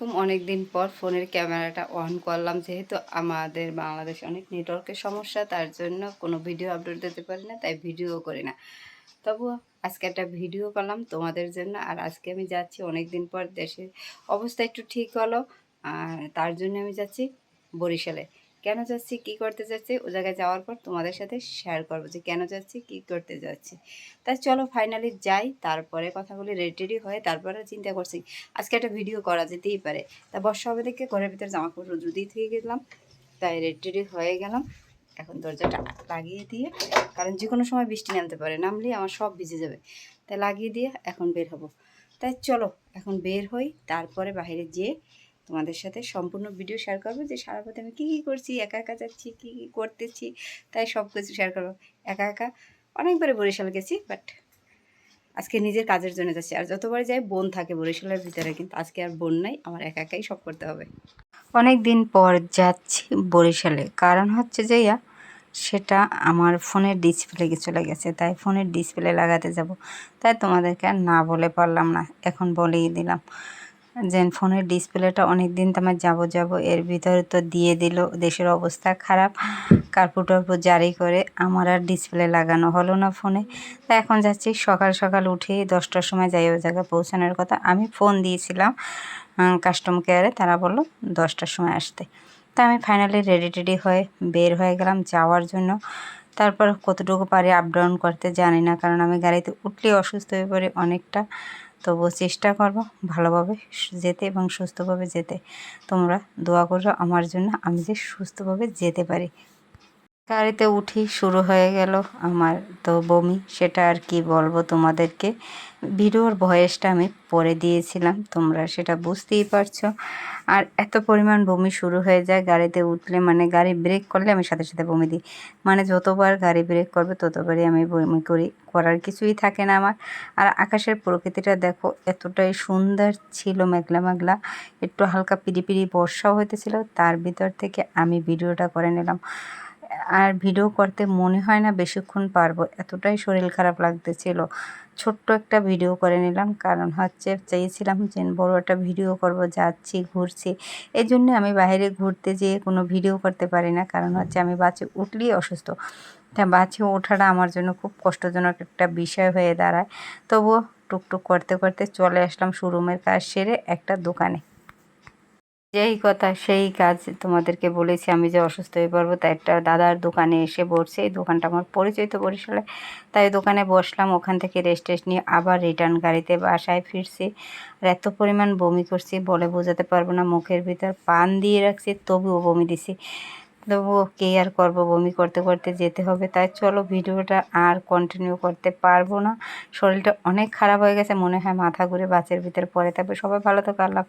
আলাইকুম। অনেক দিন পর ফোনের ক্যামেরাটা অন করলাম, যেহেতু আমাদের বাংলাদেশ অনেক নেটওয়ার্কের সমস্যা, তার জন্য কোনো ভিডিও আপলোড দিতে পারি না, তাই ভিডিও করি না। তবু আজকে একটা ভিডিও করলাম তোমাদের জন্য, আর আজকে আমি যাচ্ছি অনেক দিন পর দেশের অবস্থা একটু ঠিক হলো, আর তার জন্য আমি যাচ্ছি বরিশালে। কেন যাচ্ছি, কি করতে যাচ্ছি, ও জায়গায় যাওয়ার পর তোমাদের সাথে শেয়ার করব যে কেন যাচ্ছি, কি করতে যাচ্ছি। তাই চলো ফাইনালি যাই, তারপরে কথাগুলি রেডি হয়ে তারপরে চিন্তা করছি, আজকে একটা ভিডিও করা যেতেই পারে। তা বর্ষা হবে দেখে ঘরের ভিতরে জামা কাপড় রোদ্রুতেই থেকে গেলাম, তাই রেডি হয়ে গেলাম। এখন দরজাটা লাগিয়ে দিয়ে, কারণ যে কোনো সময় বৃষ্টি নামতে পারে নামলেই আমার সব ভিজে যাবে। তাই লাগিয়ে দিয়ে এখন বের হব। তাই চলো, এখন বের হই, তারপরে বাইরে যেয়ে তোমাদের সাথে সম্পূর্ণ ভিডিও শেয়ার করব যে সারা পথে আমি কী কী করছি, একা একা যাচ্ছি, কী কী করতেছি, তাই সব কিছু শেয়ার করব। একা একা অনেকবারে বরিশাল গেছি বাট আজকে নিজের কাজের জন্য যাচ্ছি। আর যতবার যাই বোন থাকে বরিশালের ভিতরে, কিন্তু আজকে আর বোন নাই, আমার একা একাই সব করতে হবে। অনেক দিন পর যাচ্ছি বরিশালে। কারণ হচ্ছে যে ইয়া, সেটা আমার ফোনের ডিসপ্লে চলে গেছে, তাই ফোনের ডিসপ্লে লাগাতে যাব। তাই তোমাদেরকে আর না বলে পারলাম না, এখন বলেই দিলাম। যে ফোনের ডিসপ্লেটা অনেক দিন তো আমার যাব যাব, এর ভিতরে তো দিয়ে দিল, দেশের অবস্থা খারাপ। কার্পু টার্পু জারি করে আমার আর ডিসপ্লে লাগানো হলো না ফোনে তা এখন যাচ্ছি, সকাল সকাল উঠে দশটার সময় যাই ওই জায়গায় পৌঁছানোর কথা। আমি ফোন দিয়েছিলাম কাস্টম কেয়ারে তারা বলল দশটার সময় আসতে। তা আমি ফাইনালি রেডি টেডি হয়ে বের হয়ে গেলাম যাওয়ার জন্য। তারপর কতটুকু পারি আপ ডাউন করতে জানি না, কারণ আমি গাড়িতে উঠলেই অসুস্থ হয়ে পড়ি অনেকটা। তবুও চেষ্টা করব ভালোভাবে যেতে এবং সুস্থভাবে যেতে। তোমরা দোয়া করো আমার জন্য আমি যে সুস্থভাবে যেতে পারি। গাড়িতে উঠি শুরু হয়ে গেল আমার তো বমি, সেটা আর কি বলব তোমাদেরকে। ভিডিওর ভয়েসটা আমি পরে দিয়েছিলাম, তোমরা সেটা বুঝতেই পারছ। আর এত পরিমাণ বমি শুরু হয়ে যায় গাড়িতে উঠলে মানে গাড়ি ব্রেক করলে আমি সাথে সাথে বমি দিই। মানে যতবার গাড়ি ব্রেক করবে, ততবারই আমি বমি করি, করার কিছুই থাকে না আমার। আর আকাশের প্রকৃতিটা দেখো, এতটাই সুন্দর ছিল, মেঘলা মেঘলা। একটু হালকা পিড়ি পিড়ি বর্ষাও হইতেছিল, তার ভিতর থেকে আমি ভিডিওটা করে নিলাম। আর ভিডিও করতে মনে হয় না বেশিক্ষণ পারব। এতটাই শরীর খারাপ লাগতেছিল। ছোট্ট একটা ভিডিও করে নিলাম। কারণ হচ্ছে চেয়েছিলাম যে বড় একটা ভিডিও করব, যাচ্ছি, ঘুরছি। এই জন্যে আমি বাইরে ঘুরতে যেয়ে কোনো ভিডিও করতে পারি না। কারণ হচ্ছে আমি বাচ্চা উঠলেই অসুস্থ। তা বাচ্চা ওঠাটা আমার জন্য খুব কষ্টজনক একটা বিষয় হয়ে দাঁড়ায়। তবুও টুকটুক করতে করতে চলে আসলাম শোরুমের কাজ সেরে একটা দোকানে। যেই কথা সেই কাজ তোমাদেরকে বলেছি, আমি যে অসুস্থ হয়ে পড়ব, তাই একটা দাদার দোকানে এসে বসছে এই দোকানটা আমার পরিচয় তো বরিশালে, তাই দোকানে বসলাম, ওখান থেকে রেস্ট টেস্ট নিয়ে আবার রিটার্ন গাড়িতে বাসায় ফিরছি। আর এত পরিমাণ বমি করছি, বলে বোঝাতে পারব না, মুখের ভিতর পান দিয়ে রাখছি, তবুও বমি দিছি। তবুও কে আর করব, বমি করতে করতে যেতে হবে, তাই চলো ভিডিওটা আর কন্টিনিউ করতে পারব না। শরীরটা অনেক খারাপ হয়ে গেছে, মনে হয় মাথা ঘুরে বাসের ভিতরে পড়ে থাকবে। সবাই ভালো থাকো, আল্লাহ